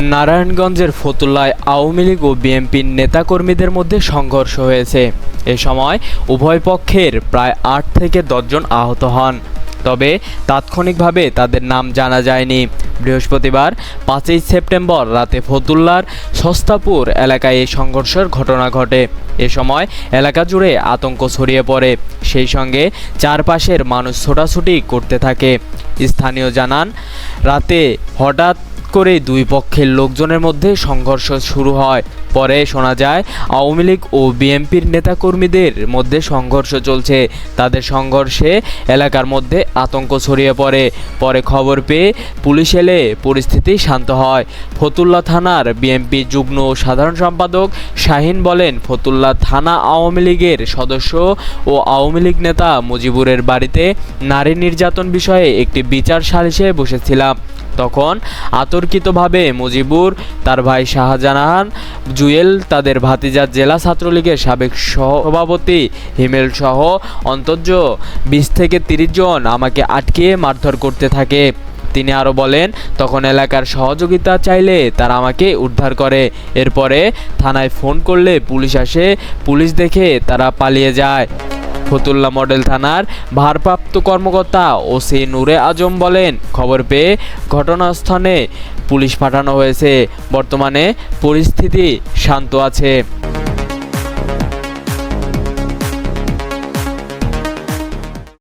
নারায়ণগঞ্জের ফতুল্লায় আওয়ামী লীগ ও বিএনপির নেতাকর্মীদের মধ্যে সংঘর্ষ হয়েছে। এ সময় উভয় পক্ষের প্রায় আট থেকে দশজন আহত হন। তবে তাৎক্ষণিকভাবে তাদের নাম জানা যায়নি। বৃহস্পতিবার পাঁচই সেপ্টেম্বর রাতে ফতুল্লার সস্তাপুর এলাকায় এই সংঘর্ষের ঘটনা ঘটে। এ সময় এলাকা জুড়ে আতঙ্ক ছড়িয়ে পড়ে। সেই সঙ্গে চারপাশের মানুষ ছোটাছুটি করতে থাকে। স্থানীয় জানান, রাতে হঠাৎ করে দুই পক্ষের লোকজনের মধ্যে সংঘর্ষ শুরু হয়। পরে শোনা যায়, আওয়ামী লীগ ও বিএনপির নেতাকর্মীদের মধ্যে সংঘর্ষ চলছে। তাদের সংঘর্ষে এলাকার মধ্যে আতঙ্ক ছড়িয়ে পড়ে। পরে খবর পেয়ে পুলিশ এলে পরিস্থিতি শান্ত হয়। ফতুল্লা থানার বিএনপি যুগ্ম সাধারণ সম্পাদক শাহিন বলেন, ফতুল্লা থানা আওয়ামী লীগের সদস্য ও আওয়ামী লীগ নেতা মুজিবুরের বাড়িতে নারী নির্যাতন বিষয়ে একটি বিচার সালিশে বসেছিলাম। তখন আতর্কিতভাবে মুজিবুর, তার ভাই শাহজাহান, জুয়েল, তাদের ভাতিজা জেলা ছাত্রলীগের সাবেক সভাপতি হিমেল সহ অন্তর্য বিশ থেকে তিরিশ জন আমাকে আটকে মারধর করতে থাকে। তিনি আরও বলেন, তখন এলাকার সহযোগিতা চাইলে তারা আমাকে উদ্ধার করে। এরপরে থানায় ফোন করলে পুলিশ আসে, পুলিশ দেখে তারা পালিয়ে যায়। ফতুল্লা মডেল থানার ভারপ্রাপ্ত কর্মকর্তা ওসি নূরে আজম বলেন, খবর পেয়ে ঘটনাস্থলে পুলিশ পাঠানো হয়েছে। বর্তমানে পরিস্থিতি শান্ত আছে।